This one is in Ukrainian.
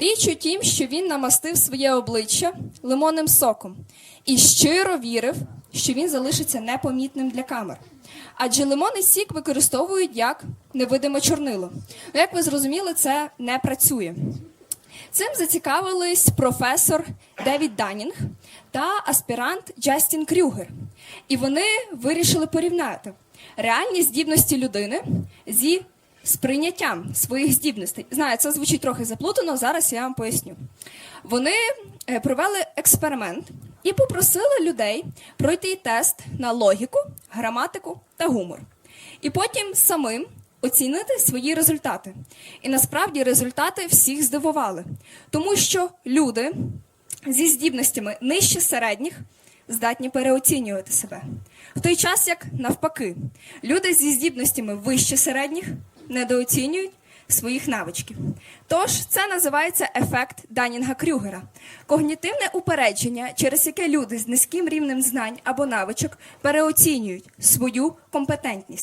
Річ у тім, що він намастив своє обличчя лимонним соком і щиро вірив, що він залишиться непомітним для камер. Адже лимонний сік використовують як невидиме чорнило. Ну, як ви зрозуміли, це не працює. Цим зацікавились професор Девід Данінг та аспірант Джастін Крюгер. І вони вирішили порівняти реальні здібності людини зі сприйняттям своїх здібностей. Знаю, це звучить трохи заплутано, зараз я вам поясню. Вони е, провели експеримент і попросили людей пройти тест на логіку, граматику та гумор. І потім самим оцінити свої результати. І насправді результати всіх здивували, тому що люди зі здібностями нижче середніх здатні переоцінювати себе. В той час, як навпаки, люди зі здібностями вище середніх недооцінюють своїх навичків. Тож це називається ефект Данінга Крюгера когнітивне упередження, через яке люди з низьким рівнем знань або навичок переоцінюють свою компетентність.